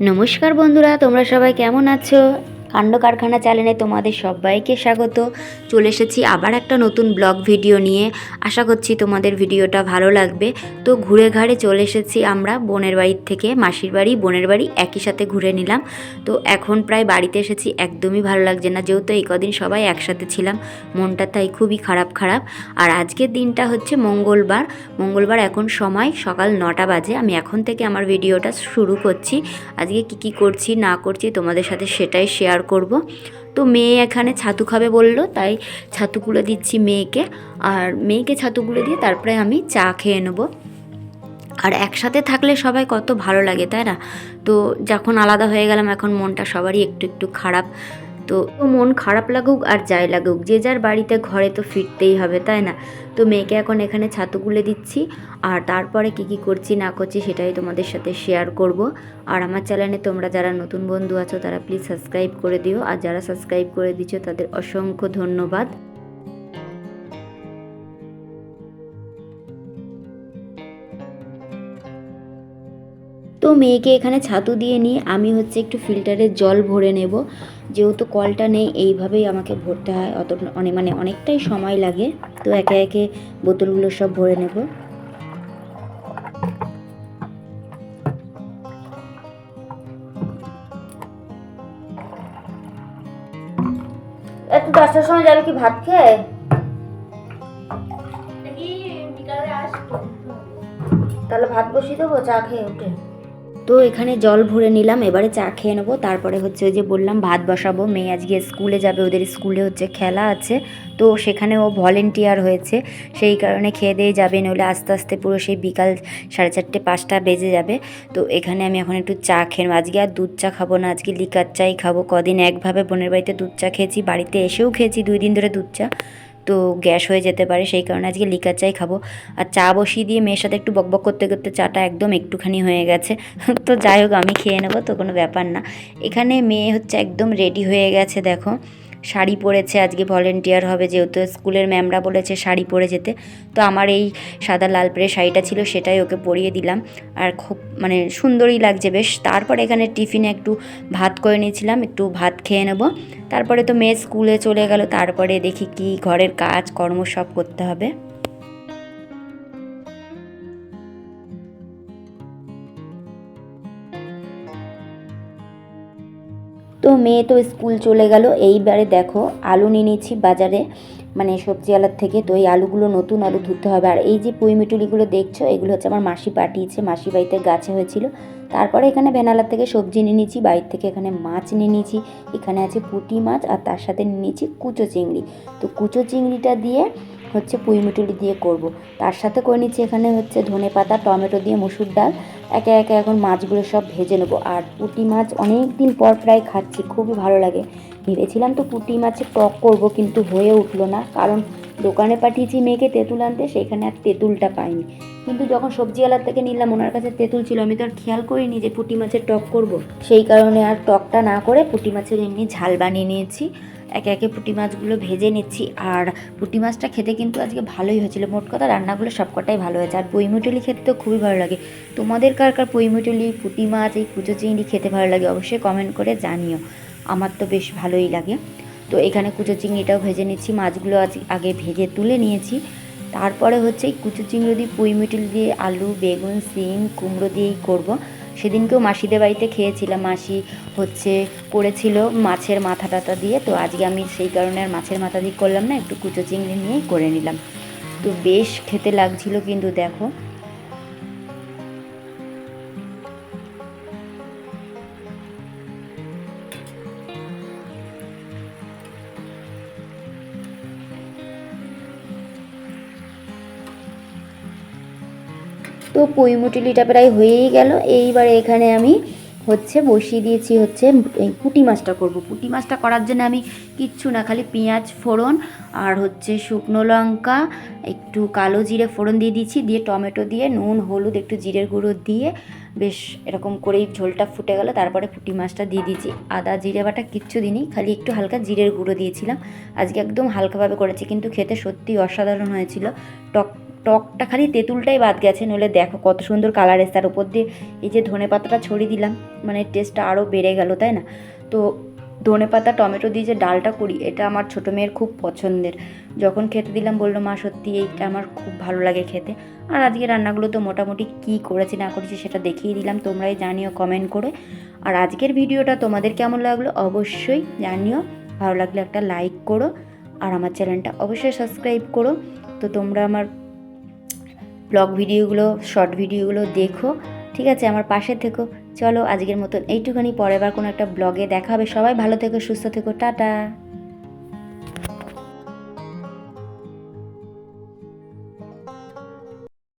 নমস্কার বন্ধুরা তোমরা সবাই কেমন আছো? কাণ্ড কারখানা চ্যানেলে তোমাদের সবাইকে স্বাগত। চলে এসেছি আবার একটা নতুন ব্লগ ভিডিও নিয়ে। আশা করছি তোমাদের ভিডিওটা ভালো লাগবে। তো ঘুরে ঘাড়ে চলে এসেছি আমরা বোনের বাড়ির থেকে। মাসির বাড়ি, বোনের বাড়ি একই সাথে ঘুরে নিলাম। তো এখন প্রায় বাড়িতে এসেছি, একদমই ভালো লাগছে না। যেহেতু এই কদিন সবাই একসাথে ছিলাম, মনটা তাই খুবই খারাপ খারাপ। আর আজকের দিনটা হচ্ছে মঙ্গলবার। মঙ্গলবার এখন সময়, সকাল নটা বাজে। আমি এখন থেকে আমার ভিডিওটা শুরু করছি। আজকে কি কি করছি, না করছি তোমাদের সাথে সেটাই শেয়ার করব। তো মেয়ে এখানে ছাতু খাবে বলল, তাই ছাতুগুলো দিচ্ছি মেয়েকে। আর মেয়েকে ছাতুগুলো দিয়ে তারপরে আমি চা খেয়ে নেব। আর একসাথে থাকলে সবাই কত ভালো লাগে, তাই না? তো যখন আলাদা হয়ে গেলাম, এখন মনটা সবারই একটু একটু খারাপ। তো মন খারাপ লাগুক আর যাই লাগুক, যে যার বাড়িতে ঘরে তো ফিরতেই হবে, তাই না? তো মেয়েকে এখন এখানে ছাতু গুলে দিচ্ছি, আর তারপরে কি কি করছি না করছি সেটাই তোমাদের সাথে শেয়ার করব। আর আমার চ্যানেলে তোমরা যারা নতুন বন্ধু আছো, তারা প্লিজ সাবস্ক্রাইব করে দিও, আর যারা সাবস্ক্রাইব করে দিচ্ছ, তাদের অসংখ্য ধন্যবাদ। মেয়েকে এখানে ছাতু দিয়ে নিয়ে আমি হচ্ছে একটু ফিল্টারের জল ভরে নেব। যেহেতু কলটা নেই এইভাবেই আমাকে ভরতে হয়। অত অনেক মানে অনেকটাই সময় লাগে। তো একে একে বোতলগুলো সব ভরে নেব। একটু দশটার সময় যাবে কি ভাত খেয়ে? তাহলে ভাত বসিয়ে দেবো চা খেয়ে উঠে। তো এখানে জল ভরে নিলাম, এবারে চা খেয়ে নেব। তারপরে হচ্ছে ওই যে বললাম, ভাত বসাবো। মেয়ে আজকে স্কুলে যাবে, ওদের স্কুলে হচ্ছে খেলা আছে। তো সেখানে ও ভলেন্টিয়ার হয়েছে। সেই কারণে খেয়ে দিয়ে যাবে, নইলে আস্তে আস্তে পুরো সেই বিকাল সাড়ে চারটে, পাঁচটা বেজে যাবে। তো এখানে আমি এখন একটু চা খেয়ে নেব। আজকে আর দুধ চা খাব না, আজকে লিকার চাই খাব। কদিন একভাবে বোনের বাড়িতে দুধ চা খেয়েছি, বাড়িতে এসেও খেয়েছি দুই দিন ধরে দুধ চা। তো গ্যাস হয়ে যেতে পারে, সেই কারণে আজকে লিকার চাই খাব। আর চা বসিয়ে দিয়ে মেয়ের সাথে একটু বকবক করতে করতে চাটা একদম একটুখানি হয়ে গেছে। তো যাই হোক, আমি খেয়ে নেব, তো কোনো ব্যাপার না। এখানে মেয়ে হচ্ছে একদম রেডি হয়ে গেছে, দেখো। শাড়ি পরেছে, আজকে ভলেন্টিয়ার হবে, যেহেতু স্কুলের ম্যামরা বলেছে শাড়ি পরে যেতে। তো আমার এই সাদা লাল পেরে শাড়িটা ছিল, সেটাই ওকে পরিয়ে দিলাম। আর খুব মানে সুন্দরই লাগছে, বেশ। তারপর এখানে টিফিনে একটু ভাত করে নিয়েছিলাম, একটু ভাত খেয়ে নেব। তারপরে তো মেয়ে স্কুলে চলে গেল, তারপরে দেখি কি ঘরের কাজ, কর্ম সব করতে হবে। মেয়ে তো স্কুল চলে গেল। এইবারে দেখো আলু নিয়ে নিয়েছি বাজারে মানে সবজিওয়ালার থেকে। তো এই আলুগুলো নতুন আলু ধুতে হবে। আর এই যে পুঁইমিটুলিগুলো দেখছ, এগুলো হচ্ছে আমার মাসি পাঠিয়েছে। মাসি বাড়িতে গাছে হয়েছিল। তারপরে এখানে বেনালার থেকে সবজি নিয়ে নিয়েছি বাড়ির থেকে এখানে মাছ নিয়ে নিয়েছি এখানে আছে পুঁটি মাছ আর তার সাথে নিয়ে নিয়েছি কুচো চিংড়ি। তো কুচো চিংড়িটা দিয়ে হচ্ছে পুঁই মিটুলি দিয়ে করব। তার সাথে করে নিচ্ছি এখানে হচ্ছে ধনে পাতা, টমেটো দিয়ে মুসুর ডাল। একে একে এখন মাছগুলো সব ভেজে নেব। আর পুঁটি মাছ অনেক দিন পর প্রায় খাচ্ছি, খুবই ভালো লাগে। ভেবেছিলাম তো পুঁটি মাছের টক করব কিন্তু হয়ে উঠল না, কারণ দোকানে পাঠিয়েছি মেয়েকে তেঁতুল আনতে, সেখানে আর তেঁতুলটা পাইনি। কিন্তু যখন সবজিওয়ালার থেকে নিলাম, ওনার কাছে তেঁতুল ছিল, আমি তো আর খেয়াল করিনি যে পুঁটি মাছের টক করব। সেই কারণে আর টকটা না করে পুঁটি মাছের এমনি ঝাল বানিয়ে নিয়েছি। একে একে পুঁটি মাছগুলো ভেজে নিচ্ছি। আর পুঁটি মাছটা খেতে কিন্তু আজকে ভালোই হয়েছিল। মোট কথা রান্নাগুলো সবকটাই ভালো হয়েছে। আর পইমুটুলি খেতে তো খুবই ভালো লাগে। তোমাদের কার কার পইমুটুলি পুঁটি মাছ, এই কুচো চিংড়ি খেতে ভালো লাগে, অবশ্যই কমেন্ট করে জানিও। আমার তো বেশ ভালোই লাগে। তো এখানে কুচো চিংড়িটাও ভেজে নিচ্ছি। মাছগুলো আজ আগে ভেজে তুলে নিয়েছি। তারপরে হচ্ছে এই কুচো চিংড়ি দিয়ে পুঁইমিটুলি দিয়ে আলু, বেগুন, সিম, কুমড়ো দিয়েই করব। সেদিনকেও মাসিদের বাড়িতে খেয়েছিলাম। মাসি হচ্ছে করেছিল মাছের মাথা টাথা দিয়ে। তো আজকে আমি সেই কারণে আর মাছের মাথা দিয়ে করলাম না, একটু কুচো চিংড়ি নিয়েই করে নিলাম। তো বেশ খেতে লাগছিল কিন্তু দেখো। তো পুঁইমুটিলিটা প্রায় হয়েই গেল। এইবারে এখানে আমি হচ্ছে বসিয়ে দিয়েছি হচ্ছে পুঁটি মাছটা করব। পুঁটি মাছটা করার জন্য আমি কিচ্ছু না, খালি পেঁয়াজ ফোড়ন আর হচ্ছে শুকনো লঙ্কা, একটু কালো জিরে ফোড়ন দিয়ে দিয়েছি, দিয়ে টমেটো দিয়ে, নুন, হলুদ, একটু জিরের গুঁড়ো দিয়ে বেশ এরকম করেই ঝোলটা ফুটে গেল। তারপরে পুঁটি মাছটা দিয়ে দিয়েছি। আদা, জিরে বাটা কিচ্ছু দিনই খালি একটু হালকা জিরের গুঁড়ো দিয়েছিলাম। আজকে একদম হালকাভাবে করেছি, কিন্তু খেতে সত্যি অসাধারণ হয়েছিল। টক টকটা খালি তেঁতুলটাই বাদ গেছে, নইলে দেখো কত সুন্দর কালার এসে তার উপর দিয়ে এই যে ধনে পাতাটা ছড়িয়ে দিলাম মানে টেস্টটা আরও বেড়ে গেল, তাই না? তো ধনে পাতা, টমেটো দিয়ে যে ডালটা করি, এটা আমার ছোটো মেয়ের খুব পছন্দের। যখন খেতে দিলাম, বলল, মা, সত্যি এইটা আমার খুব ভালো লাগে খেতে। আর আজকে রান্নাগুলো তো মোটামুটি কী করেছি, না করেছি সেটা দেখিয়ে দিলাম, তোমরাই জানিও কমেন্ট করে। আর আজকের ভিডিওটা তোমাদের কেমন লাগল, অবশ্যই জানিও। ভালো লাগলে একটা লাইক করো, আর আমার চ্যানেলটা অবশ্যই সাবস্ক্রাইব করো। তো তোমরা আমার ব্লগ ভিডিওগুলো, শর্ট ভিডিওগুলো দেখো, ঠিক আছে? আমার পাশে থেকো। চলো আজকের মতন এইটুখানি, পরের বার কোনো একটা ব্লগে দেখা হবে। সবাই ভালো থেকো, সুস্থ থেকো। টাটা!